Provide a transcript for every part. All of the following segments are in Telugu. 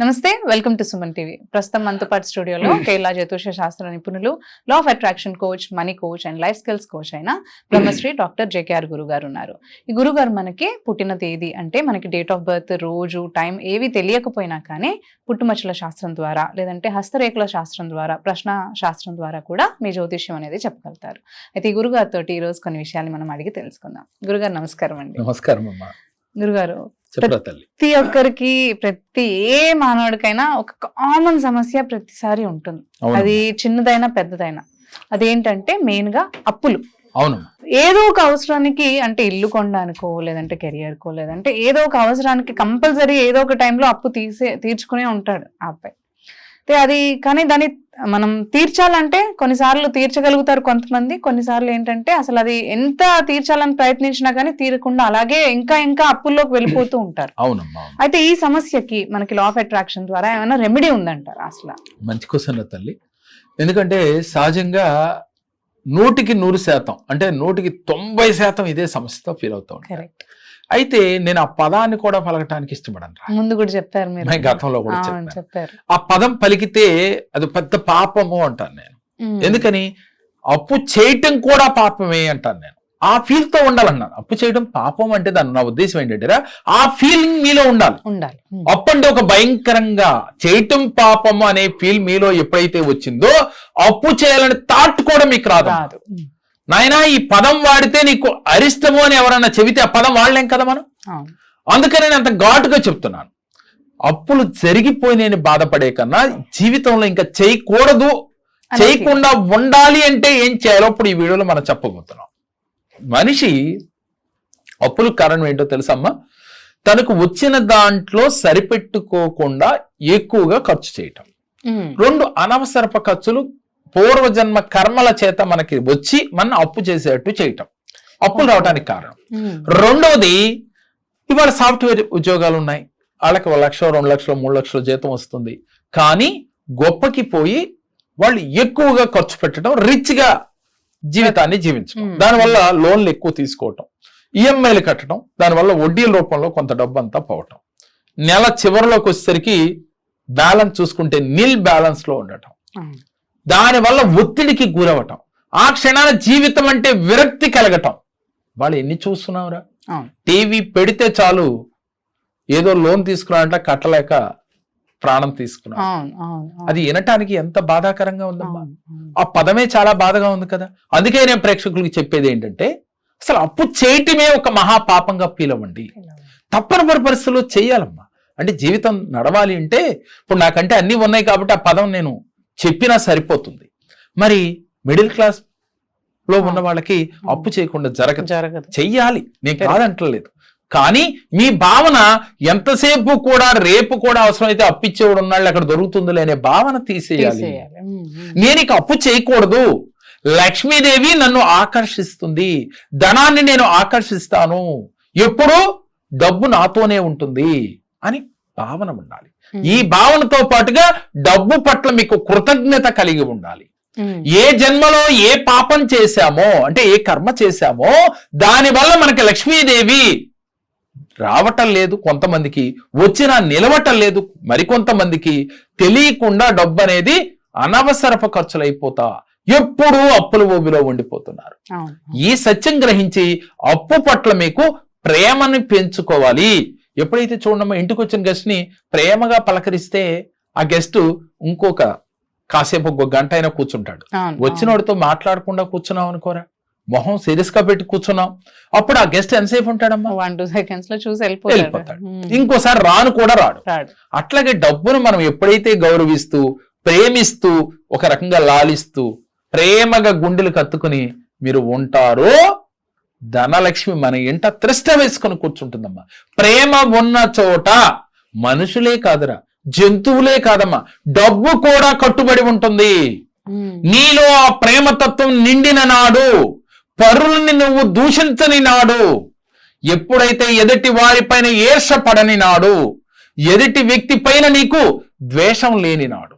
నమస్తే వెల్కమ్ టు సుమన్ టీవీ. ప్రస్తుతం మనతో పాటు స్టూడియోలో కేరళ జ్యోతిష శాస్త్ర నిపుణులు law of attraction coach money coach and life skills coach అయిన బ్రహ్మశ్రీ డాక్టర్ జేకేఆర్ గురు గారు ఉన్నారు. ఈ గురువు గారు మనకి పుట్టిన తేదీ అంటే మనకి డేట్ ఆఫ్ బర్త్ రోజు టైం ఏవి తెలియకపోయినా కానీ పుట్టుమచ్చల శాస్త్రం ద్వారా లేదంటే హస్తరేఖల శాస్త్రం ద్వారా ప్రశ్న శాస్త్రం ద్వారా కూడా మీ జ్యోతిష్యం అనేది చెప్పగలుగుతారు. అయితే ఈ గురుగారితో ఈ రోజు కొన్ని విషయాలు మనం అడిగి తెలుసుకుందాం. గురుగారు నమస్కారం అండి. నమస్కారం అమ్మా. గురుగారు ప్రతి ఒక్కరికి ప్రతి ఏ మానవుడికైనా ఒక కామన్ సమస్య ప్రతిసారి ఉంటుంది. అది చిన్నదైనా పెద్దదైనా. అదేంటంటే మెయిన్గా అప్పులు. అవును ఏదో ఒక అవసరానికి అంటే ఇల్లు కొనడానికో లేదంటే కెరియర్ కో లేదంటే ఏదో ఒక అవసరానికి కంపల్సరీ ఏదో ఒక టైంలో అప్పు తీసే తీర్చుకునే ఉంటాడు ఆ అబ్బాయి. అది కానీ దాన్ని మనం తీర్చాలంటే కొన్నిసార్లు తీర్చగలుగుతారు కొంతమంది కొన్నిసార్లు ఏంటంటే అసలు అది ఎంత తీర్చాలని ప్రయత్నించినా కానీ తీరకుండా అలాగే ఇంకా ఇంకా అప్పుల్లోకి వెళ్ళిపోతూ ఉంటారు. అవునమ్మా అవును. అయితే ఈ సమస్యకి మనకి లా ఆఫ్ అట్రాక్షన్ ద్వారా ఏమైనా రెమెడీ ఉందంటారా అసలు? మంచి క్వశ్చన్ తల్లి. ఎందుకంటే సహజంగా నూటికి నూరు శాతం అంటే నూటికి తొంభై శాతం ఇదే సమస్యతో ఫీల్ అవుతా కరెక్ట్ అయితే నేను ఆ పదాన్ని కూడా పలకటానికి ఇష్టపడను. ముందు కూడా చెప్పారు మీరు. గతంలో కూడా చెప్పారు. ఆ పదం పలికితే అది పెద్ద పాపము అంటాను నేను. ఎందుకని? అప్పు చేయటం కూడా పాపమే అంటాను నేను. ఆ ఫీల్తో ఉండాలన్నాను. అప్పు చేయడం పాపం అంటే దాని నా ఉద్దేశం ఏంటంటే ఆ ఫీలింగ్ మీలో ఉండాలి. ఉండాలి. ఉమ్. అప్పు అంటే ఒక భయంకరంగా చేయటం పాపము అనే ఫీల్ మీలో ఎప్పుడైతే వచ్చిందో అప్పు చేయాలని థాట్ కూడా మీకు రాదు. నాయనా ఈ పదం వాడితే నీకు అరిష్టము అని ఎవరన్నా చెబితే ఆ పదం వాడలేం కదా మనం? అందుకని నేను అంత ఘాటుగా చెప్తున్నాను. అప్పులు జరిగిపోయినని బాధపడే కన్నా జీవితంలో ఇంకా చేయకూడదు. చేయకుండా ఉండాలి అంటే ఏం చేయాలో ఇప్పుడు ఈ వీడియోలో మనం చెప్పబోతున్నాం. మనిషి అప్పులు కారణం ఏంటో తెలుసమ్మా? తనకు వచ్చిన దాంట్లో సరిపెట్టుకోకుండా ఎక్కువగా ఖర్చు చేయటం. రెండు అనవసరపు ఖర్చులు పూర్వజన్మ కర్మల చేత మనకి వచ్చి మన అప్పు చేసేటట్టు చేయటం. అప్పులు రావడానికి కారణం. రెండవది ఇవాళ సాఫ్ట్వేర్ ఉద్యోగాలు ఉన్నాయి. వాళ్ళకి ఒక లక్ష రెండు లక్షలు మూడు లక్షల జీతం వస్తుంది. కానీ గొప్పకి పోయి వాళ్ళు ఎక్కువగా ఖర్చు పెట్టడం రిచ్గా జీవితాన్ని జీవించడం. దానివల్ల లోన్లు ఎక్కువ తీసుకోవటం. ఈఎంఐలు కట్టడం దానివల్ల వడ్డీల రూపంలో కొంత డబ్బు అంతా పోవటం. నెల చివరిలోకి వచ్చేసరికి బ్యాలెన్స్ చూసుకుంటే నిల్ బ్యాలెన్స్లో ఉండటం. దానివల్ల ఒత్తిడికి గురవటం. ఆ క్షణాన జీవితం అంటే విరక్తి కలగటం. వాళ్ళు ఎన్ని చూస్తున్నావురా. టీవీ పెడితే చాలు ఏదో లోన్ తీసుకున్నాడంట కట్టలేక ప్రాణం తీసుకున్నా అవును అవును అవును. అది వినటానికి ఎంత బాధాకరంగా ఉందమ్మా. ఆ పదమే చాలా బాధగా ఉంది కదా. అందుకే నేను ప్రేక్షకులకి చెప్పేది ఏంటంటే అసలు అప్పు చేయటమే ఒక మహా పాపంగా ఫీల్ అవ్వండి. తప్పనిపరి పరిస్థితుల్లో చేయాలమ్మా. అంటే జీవితం నడవాలి అంటే ఇప్పుడు నాకంటే అన్ని ఉన్నాయి కాబట్టి ఆ పదం నేను చెప్పినా సరిపోతుంది. మరి మిడిల్ క్లాస్లో ఉన్న వాళ్ళకి అప్పు చేయకుండా జరగదు. జరగదు. చెయ్యాలి. నేను కాదంటలేదు. కానీ మీ భావన ఎంతసేపు కూడా రేపు కూడా అవసరమైతే అప్పిచ్చేవాడు ఉన్నాళ్ళు అక్కడ దొరుకుతుందిలే అనే భావన తీసేయాలి. నేను ఇక అప్పు చేయకూడదు. లక్ష్మీదేవి నన్ను ఆకర్షిస్తుంది. ధనాన్ని నేను ఆకర్షిస్తాను. ఎప్పుడు డబ్బు నాతోనే ఉంటుంది అని భావన ఉండాలి. ఈ భావనతో పాటుగా డబ్బు పట్ల మీకు కృతజ్ఞత కలిగి ఉండాలి ఉమ్. ఏ జన్మలో ఏ పాపం చేశామో అంటే ఏ కర్మ చేశామో దానివల్ల మనకి లక్ష్మీదేవి రావటం లేదు కొంతమందికి వచ్చినా నిలవటం లేదు మరికొంతమందికి తెలియకుండా డబ్బు అనేది అనవసరపు ఖర్చులు అయిపోతా ఎప్పుడూ అప్పుల ఊబిలో ఉండిపోతున్నారు. ఈ సత్యం గ్రహించి అప్పు పట్ల మీకు ప్రేమని పెంచుకోవాలి ఎప్పుడైతే చూడమ్మా ఇంటికి వచ్చిన గెస్ట్ని ప్రేమగా పలకరిస్తే ఆ గెస్ట్ ఇంకొక కాసేపు ఒక గంట అయినా కూర్చుంటాడు. వచ్చినోడితో మాట్లాడకుండా కూర్చున్నాం అనుకోరా? మొహం సీరియస్గా పెట్టి కూర్చున్నాం అప్పుడు ఆ గెస్ట్ ఎంతసేపు ఉంటాడమ్మా? వన్ టూ సెకండ్స్లో చూసి వెళ్ళిపోతాడు. ఇంకోసారి రాను కూడా రాడు. అట్లాగే డబ్బును మనం ఎప్పుడైతే గౌరవిస్తూ ప్రేమిస్తూ ఒక రకంగా లాలిస్తూ ప్రేమగా గుండెలు కత్తుకుని మీరు ఉంటారో ధనలక్ష్మి మన ఇంట త్రిష్ట వేసుకొని కూర్చుంటుందమ్మా. ప్రేమ ఉన్న చోట మనుషులే కాదురా జంతువులే కాదమ్మా. డబ్బు కూడా కట్టుబడి ఉంటుంది. నీలో ఆ ప్రేమతత్వం నిండిన నాడు పరులని నువ్వు దూషించని నాడు ఎప్పుడైతే ఎదుటి వారిపైన ఈర్ష పడని నాడు ఎదుటి వ్యక్తి పైన నీకు ద్వేషం లేని నాడు.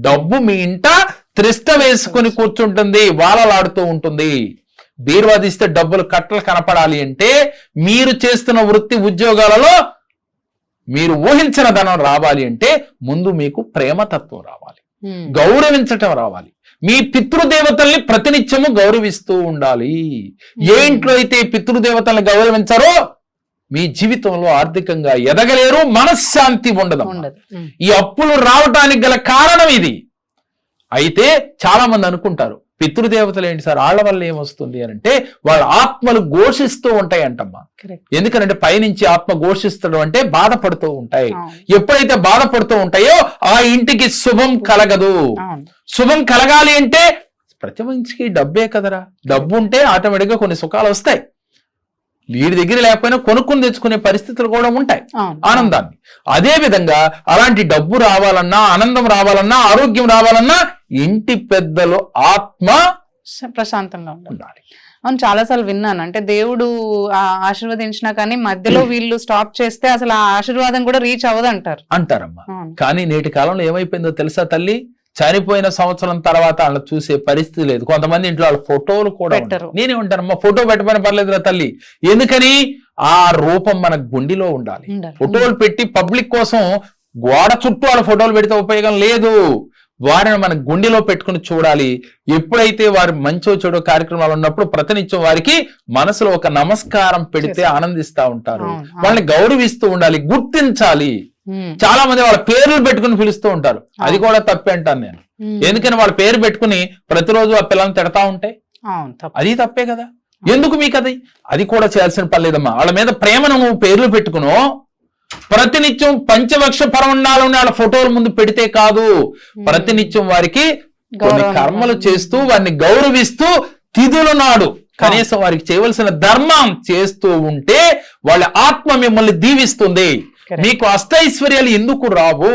డబ్బు మీ ఇంట త్రిష్ట వేసుకొని కూర్చుంటుంది వాలలాడుతూ ఉంటుంది. బీరువా తీస్తే డబ్బులు కట్టలు కనపడాలి అంటే మీరు చేస్తున్న వృత్తి ఉద్యోగాలలో మీరు ఊహించిన ధనం రావాలి అంటే ముందు మీకు ప్రేమతత్వం రావాలి. గౌరవించటం రావాలి. మీ పితృదేవతల్ని ప్రతినిత్యము గౌరవిస్తూ ఉండాలి. ఏ ఇంట్లో అయితే పితృదేవతల్ని గౌరవించారో మీ జీవితంలో ఆర్థికంగా ఎదగలేరు మనశ్శాంతి ఉండదు. ఈ అప్పులు రావటానికి గల కారణం ఇది. అయితే చాలా మంది అనుకుంటారు పితృదేవతలు ఏంటి సార్ వాళ్ళ వల్ల ఏమొస్తుంది అని అంటే వాళ్ళ ఆత్మలు ఘోషిస్తూ ఉంటాయి అంటమ్మా. ఎందుకంటే పైనుంచి ఆత్మ ఘోషిస్తడం అంటే బాధపడుతూ ఉంటాయి. ఎప్పుడైతే బాధపడుతూ ఉంటాయో ఆ ఇంటికి శుభం కలగదు. శుభం కలగాలి అంటే ప్రతి మనిషికి డబ్బే కదరా డబ్బు ఉంటే ఆటోమేటిక్గా కొన్ని సుఖాలు వస్తాయి వీడి దగ్గర లేకపోయినా కొనుక్కుని తెచ్చుకునే పరిస్థితులు కూడా ఉంటాయి. ఆనందాన్ని అదే విధంగా అలాంటి డబ్బు రావాలన్నా ఆనందం రావాలన్నా ఆరోగ్యం రావాలన్నా ఇంటి పెద్దలు ఆత్మ ప్రశాంతంగా ఉండాలి. అవును చాలా సార్లు విన్నాను. అంటే దేవుడు ఆ ఆశీర్వదించినా కానీ మధ్యలో వీళ్ళు స్టాప్ చేస్తే అసలు ఆ ఆశీర్వాదం కూడా రీచ్ అవ్వదు అంటారు అంటారమ్మా. కానీ నేటి కాలంలో ఏమైపోయిందో తెలుసా తల్లి? చనిపోయిన సంవత్సరం తర్వాత వాళ్ళ చూసే పరిస్థితి లేదు. కొంతమంది ఇంట్లో వాళ్ళ ఫోటోలు కూడా. నేనే ఉంటానమ్మా ఫోటో పెట్టమని పర్లేదురా తల్లి. ఎందుకని? ఆ రూపం మన గుండెలో ఉండాలి. ఉండాలి. ఫోటోలు పెట్టి పబ్లిక్ కోసం గోడ చుట్టూ వాళ్ళ ఫోటోలు పెడితే ఉపయోగం లేదు. వారిని మన గుండెలో పెట్టుకుని చూడాలి. ఎప్పుడైతే వారి మంచో చెడో కార్యక్రమాలు ఉన్నప్పుడు ప్రతినిత్యం వారికి మనసులో ఒక నమస్కారం పెడితే. ఆనందిస్తా ఉంటారు. వాళ్ళని గౌరవిస్తూ ఉండాలి గుర్తించాలి. చాలా మంది వాళ్ళ పేర్లు పెట్టుకుని పిలుస్తూ ఉంటారు. అది. కూడా తప్పే అంటాను నేను. ఎందుకని వాళ్ళ పేరు పెట్టుకుని ప్రతిరోజు ఆ పిల్లల్ని తిడతా ఉంటే? అది తప్పే కదా. ఎందుకు మీకు అది అది కూడా చేయాల్సిన పని లేదమ్మా. వాళ్ళ మీద ప్రేమను నువ్వు పేర్లు పెట్టుకును ప్రతినిత్యం పంచవక్ష పరమన్నాలని వాళ్ళ ఫోటోల ముందు పెడితే కాదు. ప్రతినిత్యం వారికి కొన్ని కర్మలు. చేస్తూ వారిని గౌరవిస్తూ తిథుల నాడు కనీసం వారికి చేయవలసిన ధర్మం చేస్తూ ఉంటే వాళ్ళ ఆత్మ మిమ్మల్ని దీవిస్తుంది. మీకు అష్టైశ్వర్యాలు ఎందుకు రావు?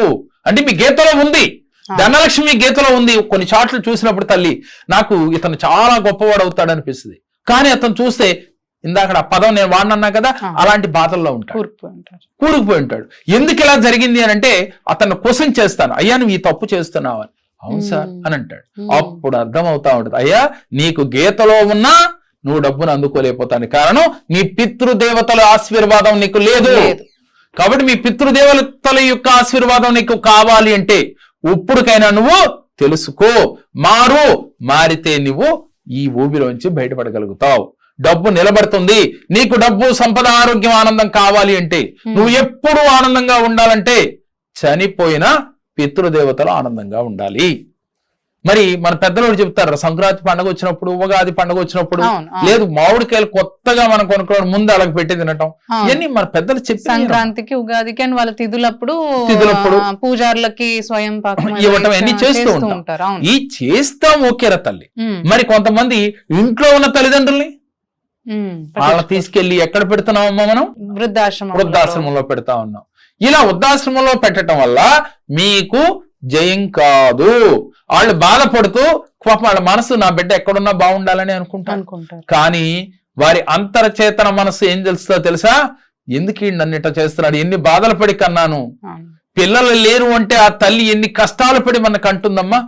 అంటే మీ గీతలో ఉంది. ధనలక్ష్మి గీతలో ఉంది. కొన్ని చాట్లు చూసినప్పుడు తల్లి నాకు ఇతను చాలా గొప్పవాడు అవుతాడు అనిపిస్తుంది కానీ అతను చూస్తే ఇందాక ఆ పదం నేను వాడినన్నా కదా. అలాంటి బాధల్లో ఉంటాడు. కూరుకుపోయి ఉంటాడు ఎందుకు ఇలా జరిగింది అని అంటే అతను క్వశ్చన్ చేస్తాను అయ్యా నువ్వు ఈ తప్పు చేస్తున్నావు? అని అవును సార్. అని అంటాడు. అప్పుడు అర్థం అవుతా ఉంటుంది అయ్యా నీకు గీతలో ఉన్నా నువ్వు డబ్బును అందుకోలేకపోతాను. కారణం నీ పితృదేవతల ఆశీర్వాదం నీకు లేదు. లేదు. కాబట్టి మీ పితృదేవతల యొక్క ఆశీర్వాదం నీకు కావాలి అంటే ఇప్పుడుకైనా నువ్వు తెలుసుకో. మారు మారితే నువ్వు ఈ ఊబిలోంచి బయటపడగలుగుతావు. డబ్బు నిలబడుతుంది. నీకు డబ్బు సంపద ఆరోగ్యం ఆనందం కావాలి అంటే నువ్వు ఎప్పుడు ఆనందంగా ఉండాలంటే చనిపోయిన పితృదేవతలు ఆనందంగా ఉండాలి. మరి మన పెద్దలు చెప్తారు సంక్రాంతి పండుగ వచ్చినప్పుడు ఉగాది పండుగ వచ్చినప్పుడు. లేదు మామిడికాయలు కొత్తగా మనం కొనుక్కోవడం ముందు అలాగ పెట్టి తినటం. ఇవన్నీ మన పెద్దలు చెప్పి సంక్రాంతికి ఉగాదికి అండ్ వాళ్ళ తిథులప్పుడు తిథులప్పుడు పూజారులకి స్వయం ఇవ్వటం అన్ని చేస్తూ ఉంటాం. ఉంటారు ఈ చేస్తాం ఓకేరా తల్లి. మరి కొంతమంది ఇంట్లో ఉన్న తల్లిదండ్రుల్ని వాళ్ళని తీసుకెళ్ళి ఎక్కడ పెడుతున్నామమ్మా మనం? వృద్ధాశ్రమం వృద్ధాశ్రమంలో పెడతా ఉన్నాం ఇలా వృద్ధాశ్రమంలో పెట్టడం వల్ల మీకు జయం కాదు. వాళ్ళు బాధపడుతూ పాపం వాళ్ళ మనసు నా బిడ్డ ఎక్కడున్నా బాగుండాలని అనుకుంటాను అనుకుంటారు. కానీ వారి అంతర్చేతన మనసు ఏం తెలుస్తుందో తెలుసా? ఎందుకు నన్ను ఇట్లా చేస్తున్నాడు? ఎన్ని బాధలు పడి కన్నాను. పిల్లలు లేరు అంటే ఆ తల్లి ఎన్ని కష్టాలు పడి మనకు అంటుందమ్మా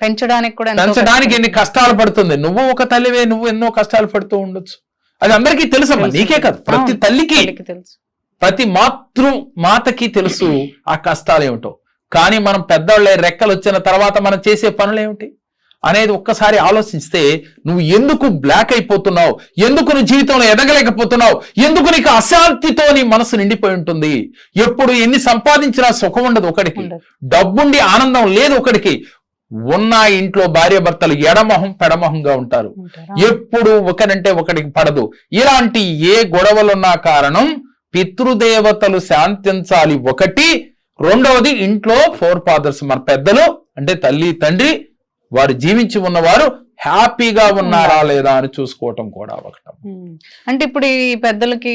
పెంచడానికి కూడా పెంచడానికి. ఎన్ని కష్టాలు పడుతుంది? నువ్వు ఒక తల్లివే నువ్వు ఎన్నో కష్టాలు పడుతూ ఉండొచ్చు. అది అందరికీ తెలుసమ్మా తెలుసు. నీకే కాదు ప్రతి తల్లికి తెలుసు. ప్రతి మాతృ మాతకి తెలుసు ఆ కష్టాలు ఏమిటో. కానీ మనం పెద్దవాళ్ళే రెక్కలు వచ్చిన తర్వాత మనం చేసే పనులు ఏమిటి? అనేది ఒక్కసారి ఆలోచిస్తే నువ్వు ఎందుకు బ్లాక్ అయిపోతున్నావు? ఎందుకు నువ్వు జీవితంలో ఎదగలేకపోతున్నావు? ఎందుకు నీకు అశాంతితో నీ మనసు నిండిపోయి ఉంటుంది? ఎప్పుడు ఎన్ని సంపాదించినా సుఖం ఉండదు ఒకడికి. డబ్బుండి ఆనందం లేదు ఒకడికి. ఉన్న ఇంట్లో భార్య భర్తలు ఎడమొహం పెడమొహంగా ఉంటారు. ఎప్పుడు ఒకరంటే ఒకడికి పడదు ఇలాంటి ఏ గొడవలున్నా కారణం పితృదేవతలు శాంతించాలి ఒకటి రెండవది ఇంట్లో ఫోర్ ఫాదర్స్ మన పెద్దలు అంటే తల్లి తండ్రి వారు జీవించి ఉన్నవారు హ్యాపీగా ఉన్నారా లేదా అని చూసుకోవటం కూడా ఒకటి. అంటే ఇప్పుడు ఈ పెద్దలకి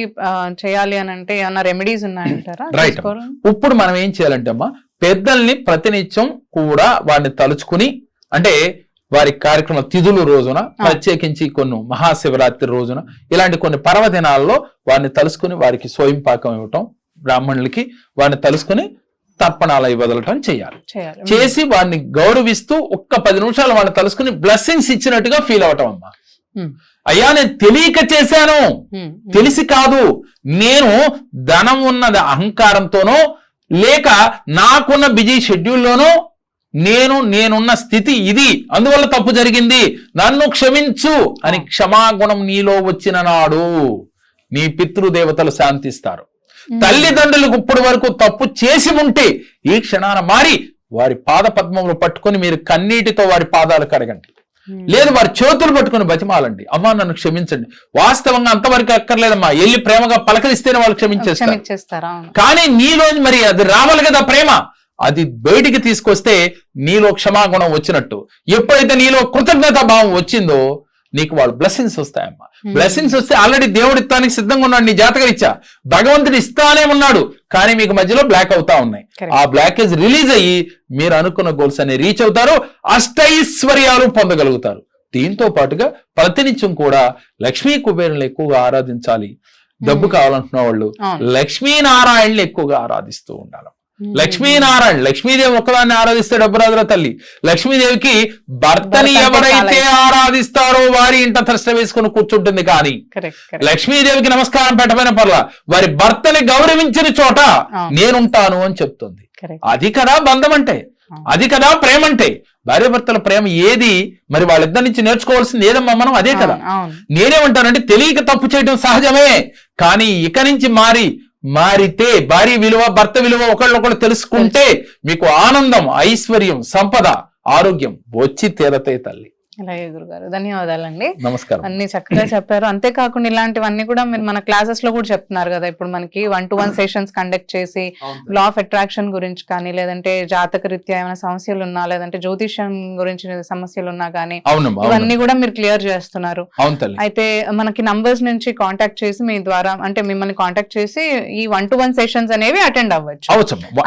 చేయాలి అని అంటే ఏమన్నా రెమెడీస్ ఉన్నాయంటారా. తీసుకోవడం? ఇప్పుడు మనం ఏం చేయాలంటే అమ్మా పెద్దల్ని ప్రతినిత్యం కూడా వారిని తలుచుకుని అంటే వారి కార్యక్రమ తిథులు రోజున ప్రత్యేకించి కొన్ని మహాశివరాత్రి రోజున ఇలాంటి కొన్ని పర్వదినాల్లో వారిని తలుసుకుని వారికి స్వయం పాకం ఇవ్వటం బ్రాహ్మణులకి వారిని తలుసుకుని తర్పణాలు వదలటం చేయాలి. చేసి వాడిని గౌరవిస్తూ ఒక్క పది నిమిషాలు వాళ్ళు తలుసుకుని బ్లెస్సింగ్స్ ఇచ్చినట్టుగా ఫీల్ అవటం అమ్మా. అయ్యా నేను తెలియక చేశాను. తెలిసి కాదు నేను ధనం ఉన్నది అహంకారంతోనో లేక నాకున్న బిజీ షెడ్యూల్లోనో నేను నేనున్న స్థితి ఇది. అందువల్ల తప్పు జరిగింది. నన్ను క్షమించు అని క్షమాగుణం నీలో వచ్చిన నాడు నీ పితృదేవతలు శాంతిస్తారు. తల్లిదండ్రులకు ఇప్పటి వరకు తప్పు చేసి ఉంటే ఈ క్షణాన మారి వారి పాద పద్మములు పట్టుకొని మీరు కన్నీటితో వారి పాదాలు కడగండి. లేదు వారి చేతులు పట్టుకుని బతిమాలండి. అమ్మా నన్ను క్షమించండి. వాస్తవంగా అంతవరకు అక్కర్లేదమ్మా వెళ్ళి ప్రేమగా పలకరిస్తేనే వాళ్ళు క్షమించేస్తారు. కానీ నీలో మరి అది రావాలి కదా ప్రేమ? అది బయటికి తీసుకొస్తే నీలో క్షమాగుణం వచ్చినట్టు. ఎప్పుడైతే నీలో కృతజ్ఞత భావం వచ్చిందో నీకు వాళ్ళు బ్లెస్సింగ్స్ వస్తాయమ్మా Hmm. బ్లెస్సింగ్స్ వస్తే ఆల్రెడీ దేవుడు ఇస్తానికి సిద్ధంగా ఉన్నాడు నీ జాతకం ఇచ్చా భగవంతుడు ఇస్తానే ఉన్నాడు కానీ మీకు మధ్యలో బ్లాక్ అవుతా ఉన్నాయి. ఆ బ్లాకేజ్ రిలీజ్ అయ్యి మీరు అనుకున్న గోల్స్ అన్ని రీచ్ అవుతారు అష్టైశ్వర్యాలు పొందగలుగుతారు దీంతో పాటుగా ప్రతినిత్యం కూడా లక్ష్మీ కుబేరులను ఎక్కువగా ఆరాధించాలి డబ్బు Hmm. కావాలంటున్న వాళ్ళు అవును. లక్ష్మీనారాయణని ఎక్కువగా ఆరాధిస్తూ ఉండాలి. లక్ష్మీనారాయణ లక్ష్మీదేవి ఒక్కదాన్ని ఆరాధిస్తే డబ్బు రాదురా తల్లి. లక్ష్మీదేవికి భర్తని ఎవరైతే ఆరాధిస్తారో వారి ఇంట త్రష్ట వేసుకుని కూర్చుంటుంది కానీ లక్ష్మీదేవికి నమస్కారం పెట్టమైన పర్లా వారి భర్తని గౌరవించిన చోట. నేనుంటాను అని చెప్తుంది. అది కదా బంధం అంటే. అది కదా ప్రేమ అంటే భార్యాభర్తల ప్రేమ ఏది? మరి వాళ్ళిద్దరి నుంచి నేర్చుకోవాల్సింది ఏదమ్మా మనం? అదే కదా. నేనేమంటానంటే తెలియక తప్పు చేయడం సహజమే. కానీ ఇక నుంచి మారి మారితే భార్య విలువ భర్త విలువ ఒకళ్ళొకళ్ళు తెలుసుకుంటే మీకు ఆనందం ఐశ్వర్యం సంపద ఆరోగ్యం వచ్చి తీరతాయి తల్లి. అలాగే గురుగారు. ధన్యవాదాలండి. నమస్కారం. అన్ని చక్కగా చెప్పారు. అంతేకాకుండా ఇలాంటివన్నీ కూడా మీరు మన క్లాసెస్లో కూడా చెప్తున్నారు కదా. ఇప్పుడు మనకి one to one sessions conduct చేసి లా ఆఫ్ అట్రాక్షన్ గురించి కానీ లేదంటే జాతక రీత్యా ఏమైనా సమస్యలు ఉన్నా లేదంటే జ్యోతిష్యం గురించి సమస్యలు ఉన్నా కానీ ఇవన్నీ కూడా మీరు క్లియర్ చేస్తున్నారు. అయితే మనకి నంబర్స్ నుంచి కాంటాక్ట్ చేసి మీ ద్వారా అంటే మిమ్మల్ని కాంటాక్ట్ చేసి ఈ వన్ టు వన్ సెషన్స్ అనేవి అటెండ్ అవ్వచ్చు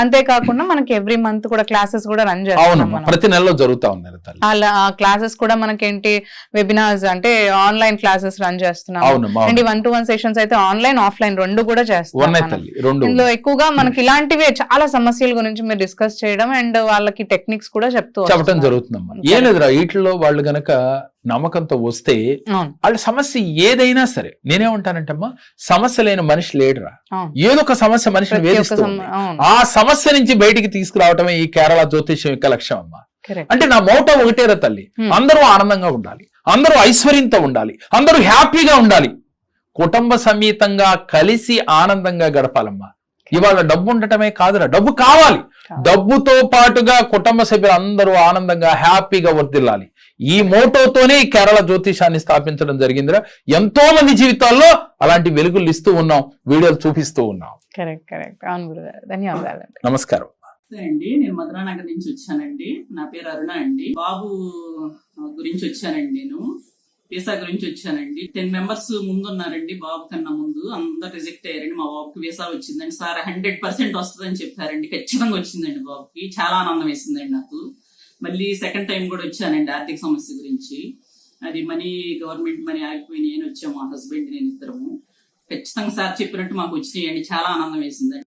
అంతేకాకుండా మనకి ఎవ్రీ మంత్ కూడా క్లాసెస్ కూడా రన్ చేస్తున్నాం అవునమ్మా మనం. ప్రతి నెలలో జరుగుతా ఉన్నారు తల్లి. ఆ క్లాసెస్ కూడా మనకి ఏంటి వెబినార్స్ అంటే ఆన్లైన్ క్లాసెస్ రన్ చేస్తున్నాం and. One to one sessions అయితే ఆన్లైన్ ఆఫ్లైన్ రెండు కూడా చేస్తున్నాం రెండు. ఇందులో ఎక్కువగా మనకి ఇలాంటివే చాలా సమస్యల గురించి మీరు డిస్కస్ చేయడం అండ్ వాళ్ళకి టెక్నిక్స్ కూడా చెప్తూ చెప్పడం. జరుగుతుందమ్మా. Okay. ఏం వీటిలో వాళ్ళు గనక నమ్మకంతో వస్తే వాళ్ళ సమస్య ఏదైనా సరే నేనేమంటానంటే అమ్మా సమస్య లేని మనిషి లేడురా. ఒక సమస్య మనిషిని ప్రతి ఒక్క వేధిస్తూ సమ- ఉంది. అవును. ఆ సమస్య నుంచి బయటికి తీసుకురావటమే ఈ కేరళ జ్యోతిష్యం యొక్క లక్ష్యం అమ్మా. అంటే నా మోటో ఒకటేరా తల్లి. Hmm. అందరూ ఆనందంగా ఉండాలి. అందరూ ఐశ్వర్యంతో ఉండాలి. అందరూ హ్యాపీగా ఉండాలి. కుటుంబ సమేతంగా కలిసి ఆనందంగా గడపాలమ్మా. ఇవాళ డబ్బు ఉండటమే కాదురా. డబ్బు కావాలి. డబ్బుతో పాటుగా కుటుంబ సభ్యులు అందరూ ఆనందంగా హ్యాపీగా వర్దిల్లాలి ఈ మోటోతోనే కేరళ జ్యోతిషాన్ని స్థాపించడం జరిగిందిరా. ఎంతో మంది జీవితాల్లో అలాంటి వెలుగులు ఇస్తూ ఉన్నాం. వీడియోలు చూపిస్తూ ఉన్నాం. కరెక్ట్ కరెక్ట్ అవును ధన్యవాదాలు. నమస్కారం. అండి. నేను మధురానగర్ నుంచి వచ్చానండి. నా పేరు అరుణ అండి. బాబు గురించి వచ్చానండి నేను. వీసా గురించి వచ్చానండి. టెన్ మెంబర్స్ ముందు ఉన్నారండి బాబు కన్నా ముందు. అందరు రిజెక్ట్ అయ్యారండి. మా బాబుకి వీసా వచ్చిందండి. సార్ హండ్రెడ్ పర్సెంట్ వస్తుందని చెప్పారండి. ఖచ్చితంగా వచ్చిందండి బాబుకి. చాలా ఆనందం వేసిందండి నాకు. మళ్ళీ సెకండ్ టైం కూడా వచ్చానండి ఆర్థిక సమస్య గురించి. అది మనీ గవర్నమెంట్ మనీ ఆగిపోయి నేను వచ్చాము. మా హస్బెండ్ నేను ఇద్దరము. ఖచ్చితంగా సార్ చెప్పినట్టు మాకు వచ్చినాయండి. చాలా ఆనందం వేసిందండి.